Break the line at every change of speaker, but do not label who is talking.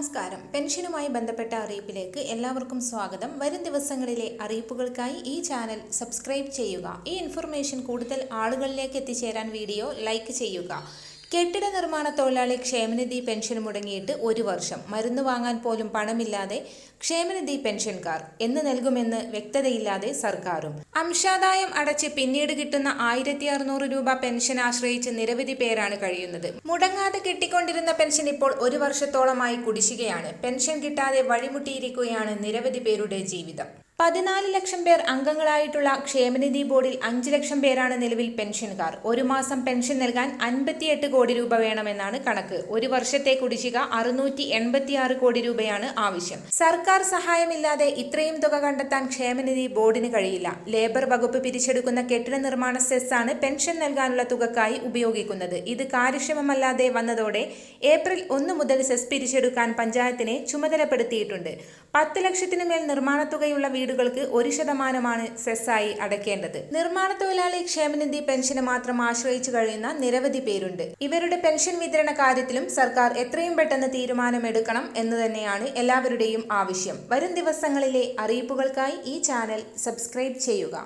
നമസ്കാരം. പെൻഷനുമായി ബന്ധപ്പെട്ട അറിയിപ്പിലേക്ക് എല്ലാവർക്കും സ്വാഗതം. വരും ദിവസങ്ങളിലെ അറിയിപ്പുകൾക്കായി ഈ ചാനൽ സബ്സ്ക്രൈബ് ചെയ്യുക. ഈ ഇൻഫർമേഷൻ കൂടുതൽ ആളുകളിലേക്ക് എത്തിച്ചേരാൻ വീഡിയോ ലൈക്ക് ചെയ്യുക. കെട്ടിട നിർമ്മാണ തൊഴിലാളി ക്ഷേമനിധി പെൻഷൻ മുടങ്ങിയിട്ട് ഒരു വർഷം. മരുന്ന് വാങ്ങാൻ പോലും പണമില്ലാതെ ക്ഷേമനിധി പെൻഷൻകാർ എന്ന് നൽകുമെന്ന് വ്യക്തതയില്ലാതെ സർക്കാരും. അംശാദായം അടച്ച് പിന്നീട് കിട്ടുന്ന ആയിരത്തി അറുന്നൂറ് രൂപ പെൻഷൻ ആശ്രയിച്ച് നിരവധി പേരാണ് കഴിയുന്നത്. മുടങ്ങാതെ കിട്ടിക്കൊണ്ടിരുന്ന പെൻഷൻ ഇപ്പോൾ ഒരു വർഷത്തോളമായി കുടിശ്ശികയാണ്. പെൻഷൻ കിട്ടാതെ വഴിമുട്ടിയിരിക്കുകയാണ് നിരവധി പേരുടെ ജീവിതം. പതിനാല് ലക്ഷം പേർ അംഗങ്ങളായിട്ടുള്ള ക്ഷേമനിധി ബോർഡിൽ അഞ്ച് ലക്ഷം പേരാണ് നിലവിൽ പെൻഷൻകാർ. ഒരു മാസം പെൻഷൻ നൽകാൻ അൻപത്തിയെട്ട് കോടി രൂപ വേണമെന്നാണ് കണക്ക്. ഒരു വർഷത്തെ കുടിശ്ശിക അറുന്നൂറ്റി എൺപത്തിയാറ് കോടി രൂപയാണ് ആവശ്യം. സർക്കാർ സഹായമില്ലാതെ ഇത്രയും തുക കണ്ടെത്താൻ ക്ഷേമനിധി ബോർഡിന് കഴിയില്ല. ലേബർ വകുപ്പ് പിരിച്ചെടുക്കുന്ന കെട്ടിട നിർമ്മാണ സെസ്സാണ് പെൻഷൻ നൽകാനുള്ള തുകക്കായി ഉപയോഗിക്കുന്നത്. ഇത് കാര്യക്ഷമമല്ലാതെ വന്നതോടെ ഏപ്രിൽ ഒന്ന് മുതൽ സെസ് പിരിച്ചെടുക്കാൻ പഞ്ചായത്തിനെ ചുമതലപ്പെടുത്തിയിട്ടുണ്ട്. പത്ത് ലക്ഷത്തിനു മേൽ നിർമ്മാണ തുകയുള്ള വീടുകൾക്ക് ഒരു ശതമാനമാണ് സെസ്സായി അടയ്ക്കേണ്ടത്. നിർമ്മാണ തൊഴിലാളി ക്ഷേമനിധി പെൻഷന് മാത്രം ആശ്രയിച്ചു കഴിയുന്ന നിരവധി പേരുണ്ട്. ഇവരുടെ പെൻഷൻ വിതരണ കാര്യത്തിലും സർക്കാർ എത്രയും പെട്ടെന്ന് തീരുമാനമെടുക്കണം എന്ന് തന്നെയാണ് എല്ലാവരുടെയും ആവശ്യം. വരും ദിവസങ്ങളിലെ അറിയിപ്പുകൾക്കായി ഈ ചാനൽ സബ്സ്ക്രൈബ് ചെയ്യുക.